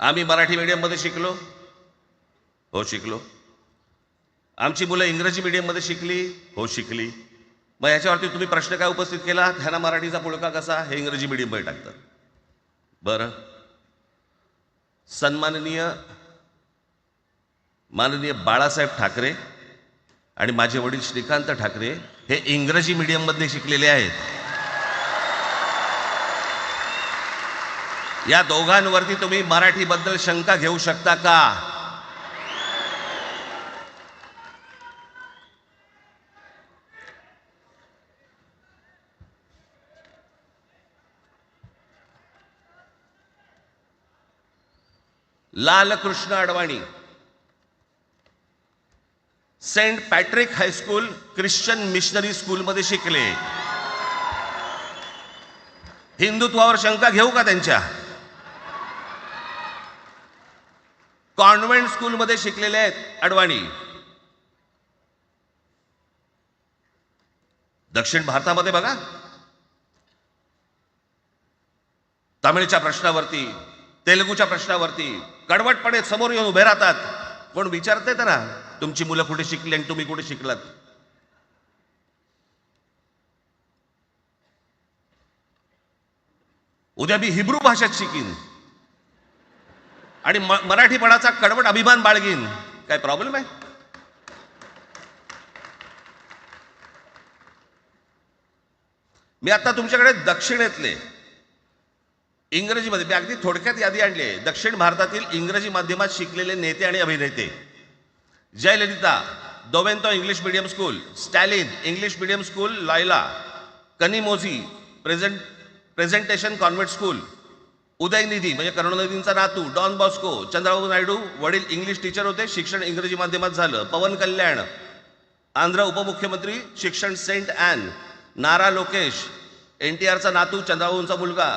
आम्ही मराठी मीडियममध्ये शिकलो. हो शिकलो. आमची मुलं इंग्रजी मीडियममध्ये शिकली. हो शिकली. मग याच्यावरती तुम्ही प्रश्न काय उपस्थित केला ह्यांना मराठीचा पुळका कसा? हे इंग्रजी मीडियममध्ये टाकतात. बरं. सन्माननीय माननीय बाळासाहेब ठाकरे आणि माझे वडील श्रीकांत ठाकरे हे इंग्रजी मीडियममध्ये शिकलेले आहेत. या दोघांवरती तुम्ही मराठीबद्दल शंका घेऊ शकता का? Lalkrishna Advani Saint Patrick high school Christian missionary स्कूलमध्ये शिकले. हिंदुत्वावर शंका घेऊ का त्यांच्या? कॉन्व्हेंट स्कूलमध्ये शिकलेले आहेत अडवाणी. दक्षिण भारतामध्ये बघा. तमिळच्या प्रश्नावरती तेलगूच्या प्रश्नावरती कडवटपणे समोर येऊन उभे राहतात. कोण विचारते तर ना तुमची मुलं कुठे शिकली आणि तुम्ही कुठे शिकलात? उद्या मी हिब्रू भाषेत शिकीन. आणि म- मराठीपणाचा कडवट अभिमान बाळगीन. काय प्रॉब्लेम आहे? मी आता तुमच्याकडे दक्षिणेतले इंग्रजीमध्ये मी अगदी थोडक्यात यादी आणली आहे. दक्षिण भारतातील इंग्रजी माध्यमात शिकलेले नेते आणि अभिनेते. Jayalalithaa Doveton English medium school Stalin English medium school लायला Kanimozhi present presentation convent school Udhayanidhi म्हणजे करुणानिधींचा नातू डॉन बॉस्को चंद्रबाबू नायडू वडील इंग्लिश टीचर होते शिक्षण इंग्रजी माध्यमात झालं. पवन कल्याण आंध्र उपमुख्यमंत्री शिक्षण सेंट ॲन नारा लोकेश एन टी आरचा नातू चंद्राबाबूंचा मुलगा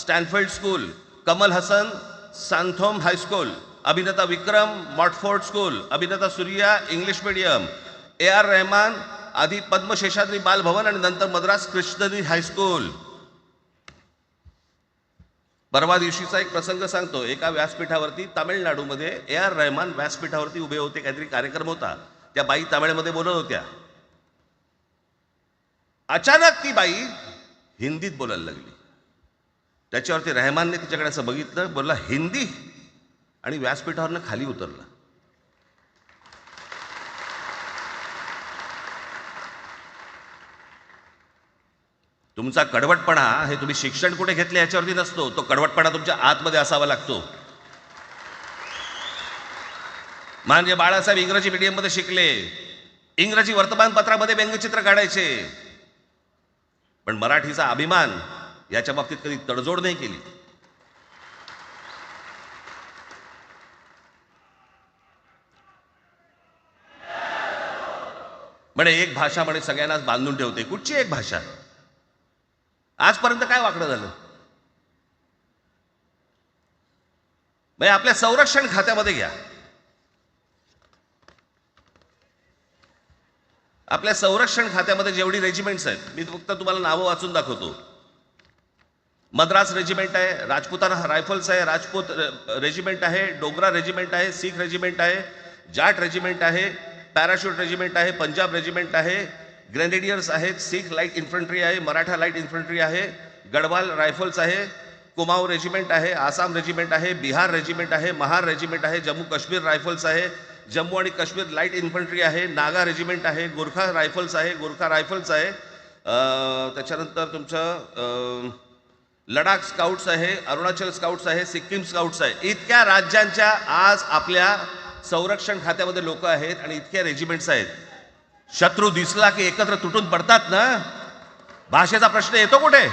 Stanfield school Kamal Haasan Santhome high school अभिनेता विक्रम मॉटफोर्ड स्कूल अभिनेता Suriya English medium A R Rahman आधी पद्मशेषाद्री बालभवन आणि नंतर मद्रास कृष्णरी हायस्कूल परवा दिवशीचा एक प्रसंग सांगतो. एका व्यासपीठावरती तामिळनाडूमध्ये ए आर रहमान व्यासपीठावरती उभे होते. काहीतरी कार्यक्रम होता. त्या बाई तामिळमध्ये बोलत होत्या. अचानक ती बाई हिंदीत बोलायला लागली. त्याच्यावरती रहमानने तिच्याकडे असं बघितलं. बोलला हिंदी? आणि व्यासपीठावरनं खाली उतरला. तुमचा कडवटपणा हे तुम्ही शिक्षण कुठे घेतले याच्यावरती नसतो. तो कडवटपणा तुमच्या आतमध्ये असावा लागतो. म्हणजे बाळासाहेब इंग्रजी मीडियममध्ये शिकले. इंग्रजी वर्तमानपत्रामध्ये व्यंगचित्र काढायचे. पण मराठीचा अभिमान याच्या बाबतीत कधी तडजोड नाही केली. म्हणे एक भाषा म्हणे सगळ्यांनाच बांधून ठेवते. कुठची एक भाषा? आजपर्यंत काय वाकडं झालं? म्हणजे आपल्या संरक्षण खात्यामध्ये घ्या. आपल्या संरक्षण खात्यामध्ये जेवढी रेजिमेंट्स आहेत मी फक्त तुम्हाला नावं वाचून दाखवतो. मद्रास रेजिमेंट आहे राजपुताना रायफल्स आहे राजपूत रेजिमेंट आहे डोगरा रेजिमेंट आहे सीख रेजिमेंट आहे जाट रेजिमेंट आहे पॅराशूट रेजिमेंट आहे पंजाब रेजिमेंट आहे ग्रेनेडियर्स आहेत सीख लाइट इन्फंट्री आहे मराठा लाइट इन्फंट्री आहे गडवाल रायफल्स आहे कुमाऊ रेजिमेंट आहे आसाम रेजिमेंट आहे बिहार रेजिमेंट आहे महार रेजिमेंट आहे जम्मू काश्मीर रायफल्स आहे जम्मू आणि काश्मीर लाइट इन्फंट्री आहे नागा रेजिमेंट आहे गोरखा रायफल्स आहे गोरखा रायफल्स आहे त्याच्यानंतर तुमचं लडाख स्काउट्स आहे अरुणाचल स्काउट्स आहे सिक्कीम स्काउट्स आहे इतक्या राज्यांच्या आज आपल्या संरक्षण खात्यामध्ये लोक आहेत आणि इतक्या रेजिमेंट्स आहेत. शत्रू दिसला की एकत्र तुटून पडतात ना? भाषेचा प्रश्न येतो कुठे?